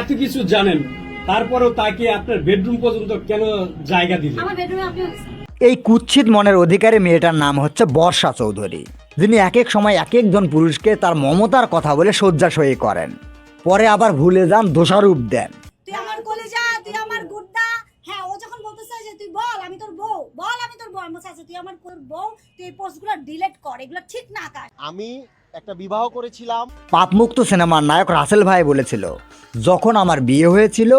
এত কিছু জানেন তারপরেও তাকে আপনার বেডরুম পর্যন্ত কেন জায়গা দিলেন? আমার বেডরুমে আপনিও এই কুৎসিত মনের অধিকারী মেয়েটার নাম হচ্ছে বর্ষা চৌধুরী যিনি এক এক সময় এক একজন পুরুষকে তার মমতার কথা বলে শয্যাশয়ী করেন। পরে আবার ভুলে যান দোষারূপ দেন। তুই আমার কলিজা তুই আমার গুড্ডা হ্যাঁ ও যখন বলতেছে যে তুই বল আমি তোর বউ বল আমি তোর বউ আমি বলছি, তুই আমার তোর বউ তুই এই পোস্টগুলো ডিলিট কর এগুলো ঠিক না আকাশ আমি একটা বিবাহ করেছিলাম। পাপমুক্ত সিনেমার নায়ক রাসেল ভাই বলেছিল যখন আমার বিয়ে হয়েছিল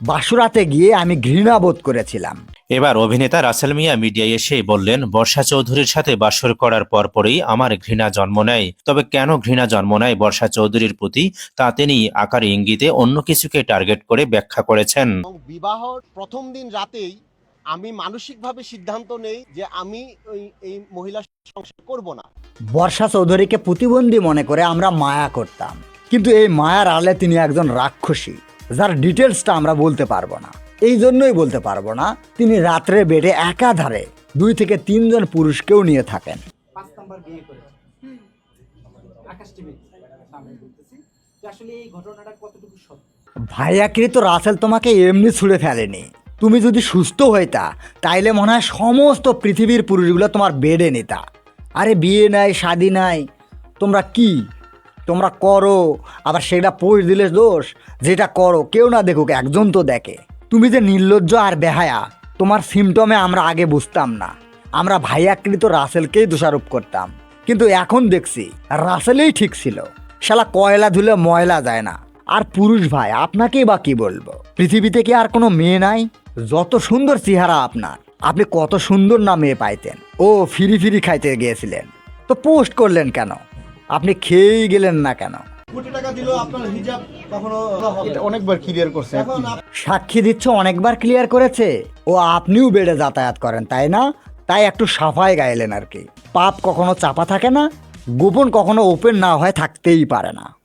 বাসুরাতে গিয়ে আমি ঘৃণা বোধ করেছিলাম। এবার অভিনেতা রাসেল মিয়া মিডিয়ায় এসে বললেন বর্ষা চৌধুরীর সাথে বাসর করার পরপরই আমার ঘৃণা জন্ম নেয়। তবে কেন ঘৃণা জন্ম নেয় বর্ষা চৌধুরীর প্রতি তা তিনি আকার ইঙ্গিতে অন্য কিছুকে টার্গেট করে ব্যাখ্যা করেছেন। বিবাহর প্রথম দিন রাতেই আমি মানসিকভাবে সিদ্ধান্ত নেই যে আমি ওই এই মহিলা সংসার করব না। বর্ষা চৌধুরীকে প্রতিবন্ধী মনে করে আমরা মায়া করতাম। কিন্তু এই মায়ার আলে তিনি একজন রাক্ষসী যার ডিটেলসটা আমরা বলতে পারব না। এই জন্যই বলতে পারব না তিনি রাত্রে বেডে একাধারে দুই থেকে তিনজন পুরুষকেও নিয়ে থাকেন। পাঁচ নাম্বার বিয়ে করেছে। আকাশ টিভি সামনে বলতেছি যে আসলে এই ঘটনাটা কতটুকু সত্য? ভাইয়াকৃত রাসেল তোমাকে এমনি ছুঁড়ে ফেলেনি। তুমি যদি সুস্থ হইতা তাইলে মনে হয় সমস্ত পৃথিবীর পুরুষগুলো তোমার বেডে নিতা। আরে বিয়ে নাই শাদি নাই তোমরা কি? তোমরা করো, আবার সেটা পোষ দিলে দোষ, যেটা করো, কেউ না দেখুক, একজন তো দেখে। তুমি যে নির্লজ্জ আর বেহায়া, তোমার সিমটমে আমরা আগে বুঝতাম না। আমরা ভাইয়াকৃত রাসেলকেই দোষারোপ করতাম। কিন্তু এখন দেখছি, রাসেলেই ঠিক ছিল। শালা কয়লা ধুলে ময়লা যায় না। আর পুরুষ ভাই, আপনাকেই বা কি বলব? পৃথিবীতে কি আর কোনো মেয়ে নাই? যত সুন্দর চেহারা আপনার, আপনি কত সুন্দর না মেয়ে পাইতেন। ও ফিরি ফিরি খাইতে গিয়েছিলেন। তো পোস্ট করলেন কেন? আপনি খেয়েই গেলেন না কেন? অনেকবার ক্লিয়ার করছে। সাক্ষী দিচ্ছ অনেকবার ক্লিয়ার করেছে। ও আপনিও বেড়ে যাতায়াত করেন তাই না? তাই একটু সাফায় গাইলেন আর কি। পাপ কখনো চাপা থাকে না গোপন কখনো ওপেন না হয় থাকতেই পারে না।